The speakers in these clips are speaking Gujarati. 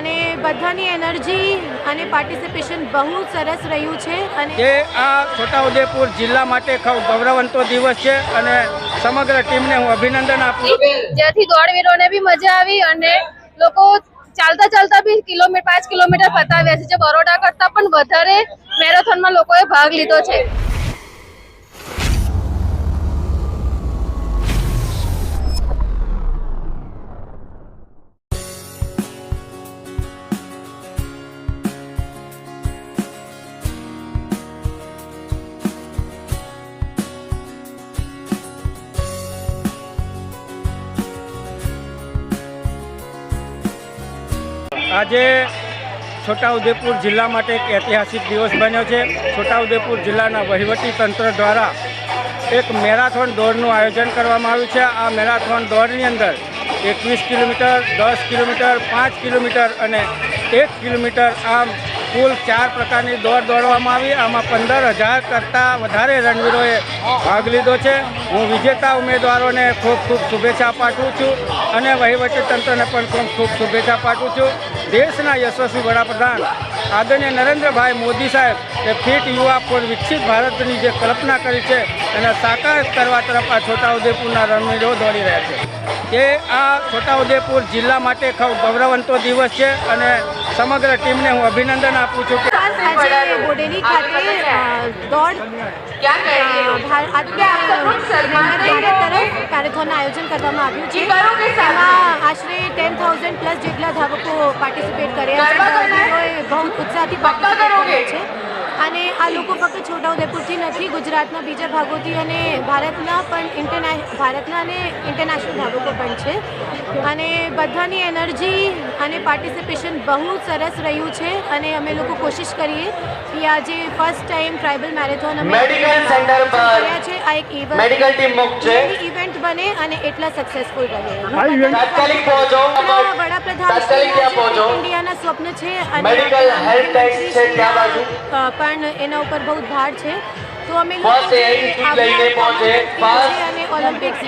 અને બધાની એનર્જી અને પાર્ટિસિપેશન બહુ સરસ રહ્યું છે અને જે આ છોટાઉદેપુર જિલ્લા માટે ખૂબ ગૌરવંતો દિવસ છે અને સમગ્ર ટીમને હું અભિનંદન આપું જેથી દોડવીરોને બી મજા આવી અને લોકો ચાલતા ચાલતા બી કિલોમીટર પાંચ કિલોમીટર પતાવ્યા છે. જે બરોડા કરતા પણ વધારે મેરેથોનમાં લોકોએ ભાગ લીધો છે. આજે છોટાઉદેપુર જિલ્લા માટે એક ઐતિહાસિક દિવસ બન્યો છે. છોટાઉદેપુર જિલ્લાના વહીવટી તંત્ર દ્વારા એક મેરાથોન દોડનું આયોજન કરવામાં આવ્યું છે. આ મેરાથોન દોડની અંદર એકવીસ કિલોમીટર, દસ કિલોમીટર, પાંચ કિલોમીટર અને એક કિલોમીટર આમ કુલ ચાર પ્રકારની દોડ દોડવામાં આવી. આમાં પંદર હજાર કરતાં વધારે રણવીરોએ ભાગ લીધો છે. હું વિજેતા ઉમેદવારોને ખૂબ ખૂબ શુભેચ્છા પાઠવું છું અને વહીવટીતંત્રને પણ ખૂબ ખૂબ શુભેચ્છા પાઠવું છું. દેશના યશસ્વી વડાપ્રધાન આદરણીય નરેન્દ્રભાઈ મોદી સાહેબ એ ફિટ યુવા ફોર વિકસિત ભારતની જે કલ્પના કરી છે એને સાકાર કરવા તરફ આ છોટાઉદેપુરના રણવીરો દોડી રહ્યા છે. એ આ છોટાઉદેપુર જિલ્લા માટે ખૂબ ગૌરવંતો દિવસ છે અને સમગ્ર ટીમને હું અભિનંદન આપું છું કે આજે બોડેલી ખાતે દોડ મેરેથોનનું આયોજન કરવામાં આવ્યું છે. એમાં આશરે ટેન થાઉઝન્ડ પ્લસ જેટલા ધાવકો પાર્ટિસિપેટ કર્યા છે. બહુ ઉત્સાહથી પાર્ટિસિપેટ કર્યા છે. અને આ લોકો ફક્ત છોટાઉદેપુરથી નથી ગુજરાતના બીજા ભાગોથી અને ભારતના પણ ઇન્ટરને ભારતના અને ઇન્ટરનેશનલ ભાગોથી પણ છે. અને બધાની એનર્જી અને પાર્ટિસિપેશન બહુ સરસ રહ્યું છે અને અમે લોકો કોશિશ કરીએ કે આજે ફર્સ્ટ ટાઈમ ટ્રાઇબલ મેરેથોન અમે મેડિકલ સેન્ટર પર છે. આ એક ઇવેન્ટ મેડિકલ ટીમ મુક્ત છે. બને અને એટલા સક્સેસફુલ રહે. વડાપ્રધાન ઇન્ડિયાના સ્વપ્ન છે અને પણ એના ઉપર બહુ ભાર છે. તો અમે અને ઓલિમ્પિક્સ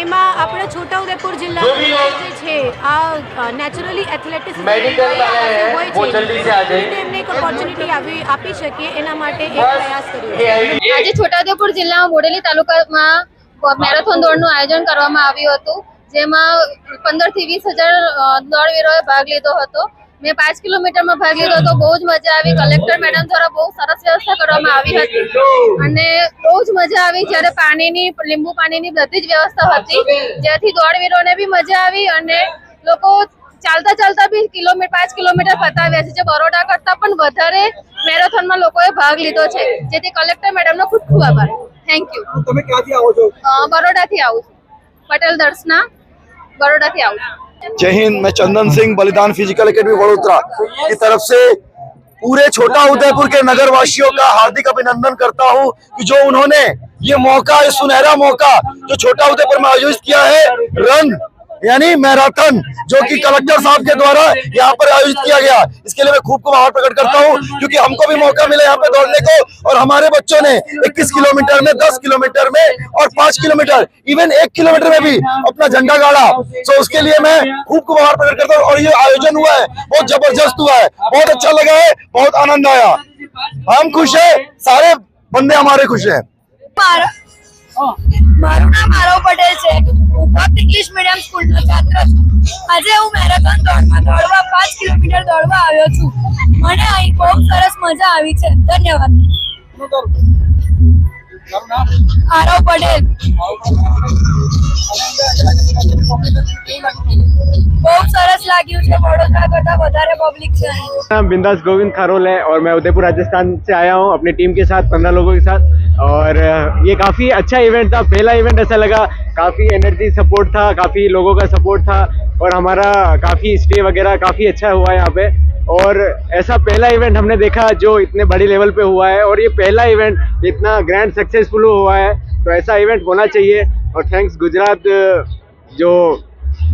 એમાં આપણા છોટાઉદેપુર જિલ્લા જે છે આ નેચરલી એથ્લેટિક્સ મેડિકલ એમને એક ઓપોર્ચ્યુનિટી આવી આપી શકીએ. એના માટે એક પ્રયાસ કર્યો. આજે છોટાઉદેપુર જિલ્લામાં બોડેલી તાલુકામાં મેરેથોન દોડનું આયોજન કરવામાં આવ્યું હતું, જેમાં પંદરથી વીસ હજાર દોડવીરોએ ભાગ લીધો હતો. મેં પાંચ કિલોમીટરમાં ભાગ લીધો હતો, બહુ જ મજા આવી. કલેક્ટર મેડમ દ્વારા બહુ સરસ વ્યવસ્થા કરવામાં આવી હતી. અને બહુ જ મજા આવી જ્યારે પાણીની, લીંબુ પાણીની બધી જ વ્યવસ્થા હતી. જેથી દોડવીરોને બી મજા આવી અને લોકો ચાલતા ચાલતા બી કિલોમીટર પાંચ કિલોમીટર પતાવ્યા છે. જે બરોડા કરતા પણ વધારે મેરેથોનમાં લોકોએ ભાગ લીધો છે. જેથી કલેક્ટર મેડમનો ખૂબ ખૂબ આભાર. થેન્ક યુ તમે ક્યાંથી આવો છો બરોડાથી આવું છું પટેલ દર્શના બરોડાથી આવું છું जय हिंद मैं चंदन सिंह बलिदान फिजिकल एकेडमी वडोदरा की तरफ से पूरे छोटा उदयपुर के नगर वासियों का हार्दिक अभिनंदन करता हूं कि जो उन्होंने ये मौका ये सुनहरा मौका जो छोटा उदयपुर में आयोजित किया है रन यानी मैराथन जो कि कलेक्टर साहब के द्वारा यहाँ पर आयोजित किया गया। इसके लिए मैं खूब खूब आभार प्रकट करता हूँ क्योंकि हमको भी मौका मिला यहाँ पे दौड़ने को और हमारे बच्चों ने इक्कीस किलोमीटर में दस किलोमीटर में और पाँच किलोमीटर इवन एक किलोमीटर में भी अपना झंडा गाड़ा। तो उसके लिए मैं खूब खूब आभार प्रकट करता हूँ और ये आयोजन हुआ है बहुत ज़बरदस्त हुआ है। बहुत अच्छा लगा है बहुत आनंद आया। हम खुश है सारे बंदे हमारे खुश है। मारो। पटेल से। मीडियम આજે હું મેરેથોન દોડમાં દોડવા પાંચ કિલોમીટર દોડવા આવ્યો છું મને અહીં બહુ સરસ મજા આવી છે ધન્યવાદ આરવ પટેલ બહુ સરસ લાગ્યું છે વડોદરા કરતા વધારે પબ્લિક છે અહીં नाम बिंदास गोविंद खारोल है और मैं उदयपुर राजस्थान से आया हूँ अपनी टीम के साथ पंद्रह लोगों के साथ और ये काफ़ी अच्छा इवेंट था, पहला इवेंट ऐसा लगा, काफ़ी एनर्जी सपोर्ट था, काफ़ी लोगों का सपोर्ट था और हमारा काफ़ी स्टे वगैरह काफ़ी अच्छा हुआ यहाँ पे। और ऐसा पहला इवेंट हमने देखा जो इतने बड़े लेवल पे हुआ है और ये पहला इवेंट इतना ग्रैंड सक्सेसफुल हुआ है तो ऐसा इवेंट होना चाहिए। और थैंक्स गुजरात जो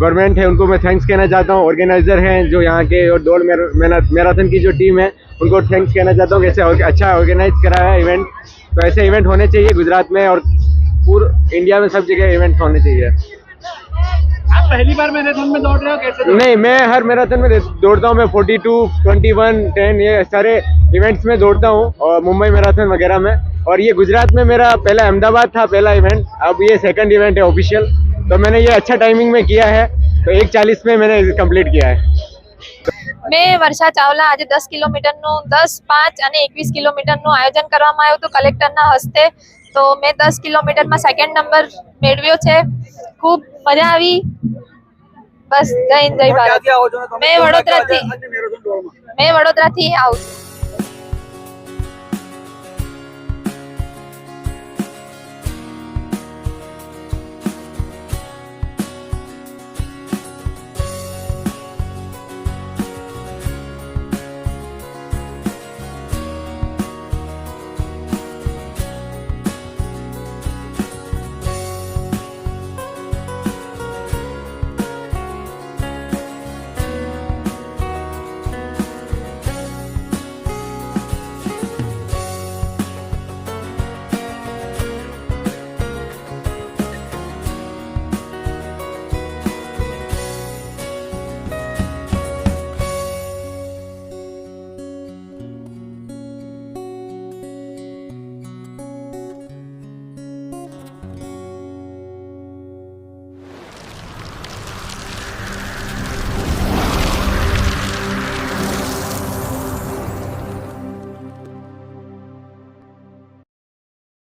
गवर्नमेंट है, उनको मैं थैंक्स कहना चाहता हूँ। ऑर्गेनाइजर हैं जो यहाँ के और दौड़ मैरा- मैरा- मैराथन की जो टीम है, उनको थैंक्स कहना चाहता हूँ कैसे अच्छा ऑर्गेनाइज करा है इवेंट तो ऐसे इवेंट होने चाहिए गुजरात में और पूरे इंडिया में सब जगह इवेंट होने चाहिए। पहली बार मैराथन में दौड़ रहे हो कैसे नहीं मैं हर मैराथन में दौड़ता हूँ मैं 42, 21, 10 ये सारे इवेंट्स में दौड़ता हूँ और मुंबई मैराथन वगैरह में। और ये गुजरात में मेरा पहला अहमदाबाद था पहला इवेंट अब ये सेकंड इवेंट है ऑफिशियल तो मैंने ये अच्छा टाइमिंग में किया है तो एक चालीस में मैंने कंप्लीट किया है। મેં વર્ષા ચાવલા આજે દસ કિલોમીટરનું દસ પાંચ અને એકવીસ કિલોમીટરનું આયોજન કરવામાં આવ્યું હતું કલેક્ટરના હસ્તે. તો મેં દસ કિલોમીટરમાં સેકન્ડ નંબર મેળવ્યો છે. ખૂબ મજા આવી. બસ જય જય ભારત. મેં વડોદરાથી. મેં વડોદરાથી આવું છું.